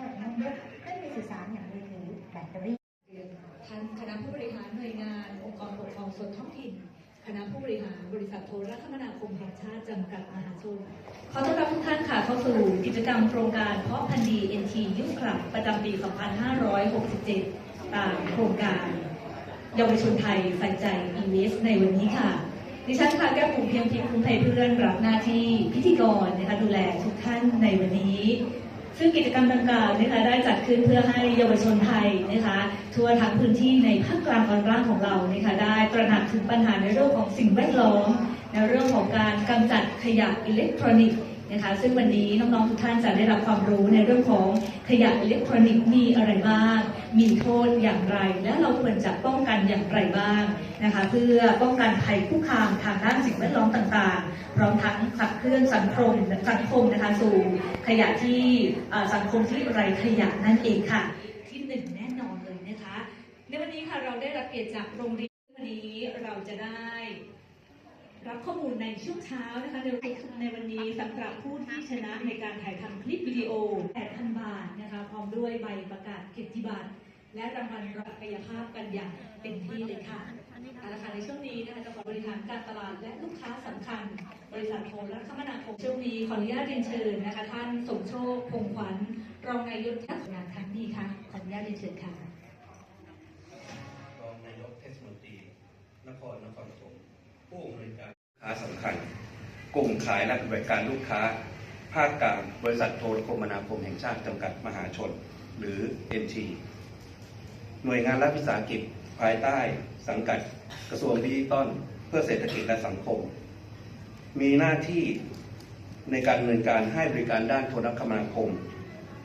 แต่น้องยกให้มีสื่อสารอย่างมือถือแบตเตอรี่ท่านคณะผู้บริหารหน่วยงาน องค์กรปกครองส่วนท้องถิ่น คณะผู้บริหารบริษัทโทรคมนาคมแห่งชาติจำกัดมหาชนขอต้อนรับทุกท่านค่ะเข้าสู่กิจกรรมโครงการเพาะพันธุ์ดี NT ยุคคลับประจำปี 2567 ตามโครงการเยาวชนไทยใส่ใจ EVS ในวันนี้ค่ะดิฉันค่ะแก้วผมเพียงพิมพ์คุ้มไทยเพื่อนรับหน้าที่พิธีกรนะคะดูแลทุกท่านในวันนี้ ซึ่งกิจกรรมดังกล่าวนะคะได้จัดขึ้นเพื่อให้เยาวชนไทยนะคะทั่วทั้งพื้นที่ในภาคกลางตอนล่างของเรานะคะได้ตระหนักถึงปัญหาในเรื่องของสิ่งแวดล้อมในเรื่องของการกำจัดขยะอิเล็กทรอนิกส์นะคะซึ่งวันนี้น้องๆทุกท่านจะได้รับความรู้ในเรื่องของขยะอิเล็กทรอนิกส์มีอะไรบ้าง มีโทษอย่างไร และเราควรจะป้องกันอย่างไรบ้างนะคะเพื่อป้องกันภัยคุกคามทางด้านสิ่งแวดล้อมต่างๆ พร้อมทั้ง เคลื่อนสังคมสังคมนะคะสู่ขยะที่สังคมที่ไร้ขยะนั่นเองค่ะ ที่หนึ่งแน่นอนเลยนะคะ ในวันนี้ค่ะเราได้รับเกียรติจากโรงเรียนวันนี้เราจะได้ รับข้อมูลในช่วงเช้านะคะในในวันนี้สำหรับผู้ที่ชนะในการถ่ายทำคลิปวิดีโอ8,000 บาทนะคะพร้อมด้วยใบประกาศเกียรติบัตรและรางวัลรับกายภาพกันอย่างเต็มที่เลยค่ะอาละค่ะในช่วงนี้นะคะจะขอบริหารการตลาดและ บริษัทโทรคมนาคมช่วงนี้ขออนุญาตเรียนเชิญนะคะ ท่านสมโชคพงขวัญรองนายกทักงานครั้งนี้ค่ะขออนุญาตเรียนเชิญค่ะรองนายกเทศมนตรีนครนครปฐมผู้อำนวยการค้าสำคัญกลุ่มขายและบริการลูกค้า ภาคกลางบริษัทโทรคมนาคมแห่งชาติจำกัดมหาชน หรือ NT หน่วยงานรัฐวิสาหกิจภายใต้สังกัดกระทรวงดิจิทัลเพื่อเศรษฐกิจและสังคม มีหน้าที่ในการดำเนินการให้บริการด้านโทรคมนาคม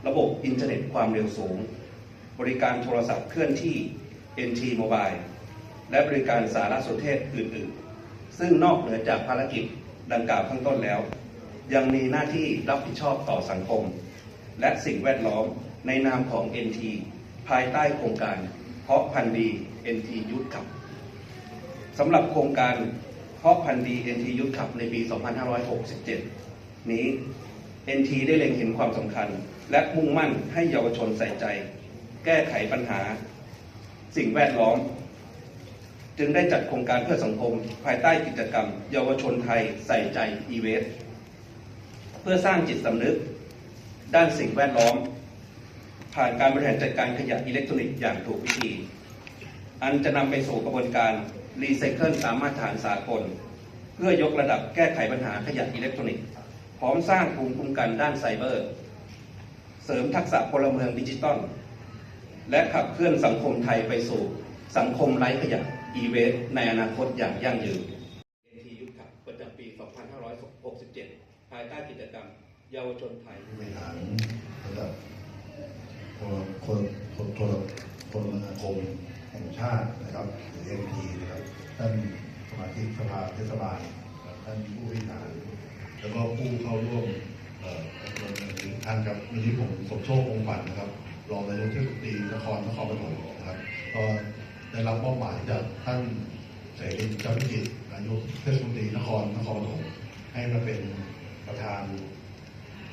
ระบบอินเทอร์เน็ตความเร็วสูง บริการโทรศัพท์เคลื่อนที่ NT Mobile และบริการสารสนเทศอื่น ๆ ซึ่งนอกเหนือจากภารกิจดังกล่าวข้างต้นแล้ว ยังมีหน้าที่รับผิดชอบต่อสังคม และสิ่งแวดล้อมในนามของ NT ภายใต้โครงการ เพาะพันธุ์ดี NT ยุทธขับสำหรับโครงการ เพาะพันธุ์ดี NT ยุทธขับในปี 2567 นี้ NT ได้เล็งเห็นความสำคัญ และมุ่งมั่นให้เยาวชนใส่ใจ แก้ไขปัญหา สิ่งแวดล้อม จึงได้จัดโครงการเพื่อสังคม ภายใต้กิจกรรม เยาวชนไทยใส่ใจอีเวสเพื่อสร้างจิตสำนึก ด้านสิ่งแวดล้อม ผ่านการบริหารจัดการขยะอิเล็กทรอนิกส์อย่างถูกวิธี อันจะนำไปสู่กระบวนการ รีไซเคิลตามมาตรฐานสากล เพื่อยกระดับแก้ไขปัญหาขยะอิเล็กทรอนิกส์พร้อมสร้างภูมิคุ้มกันด้านไซเบอร์ เสริมทักษะพลเมืองดิจิตอล และขับเคลื่อนสังคมไทยไปสู่ สังคมไร้ขยะ e w a s t ในอนาคตอย่างยั่งยืน NT ยุทธขับประจำปี 2567 ภายใต้กิจกรรม เยาวชนไทยบริหารระดับคนคนคนคมนาคม แห่งชาตินะครับหรือ MT นะครับท่านสมาชิกสภาเทศบาลท่านผู้บริหาร แล้วก็ผู้เข้าร่วมอ่ออบรมในทุกท่านครับวันนี้ผมสมโชคองค์ฝันนะครับรองนายกเทศมนตรีนครนครปฐมนะครับก็ได้รับมอบหมายจากท่านเสรีจันทกิจนายกเทศมนตรีนครนครปฐมให้มาเป็นประธาน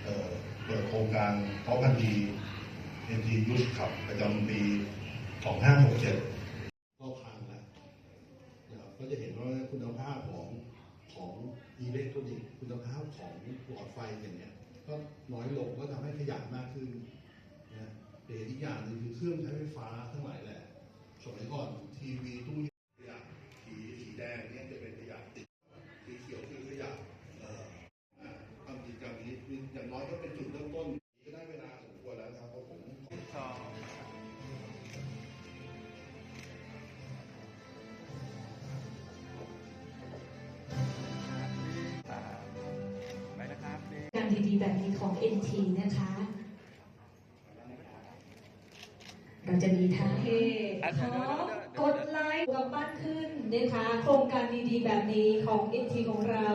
เอ่อเปิดโครงการเพาะพันธุ์ดีเอ็นทียุทธขับประจำปี 2567ก็พังแล้วนะครับก็จะเห็นว่าคุณภาพของของอิเล็กทรอนิกส์คุณภาพของหลอดไฟอย่างเงี้ยก็น้อยลงก็ทำให้ขยะมากขึ้นนะแต่อีกอย่างหนึงคือเครื่องใช้ไฟฟ้าทั้งหลายแหละสมัยก่อนทีวีตู้ ดีๆ แบบนี้ของ NT นะคะ เราจะมีทั้งเฮขอกดไลค์กับบ้านขึ้นนะคะ โครงการดีๆ แบบนี้ของ NT ของเรา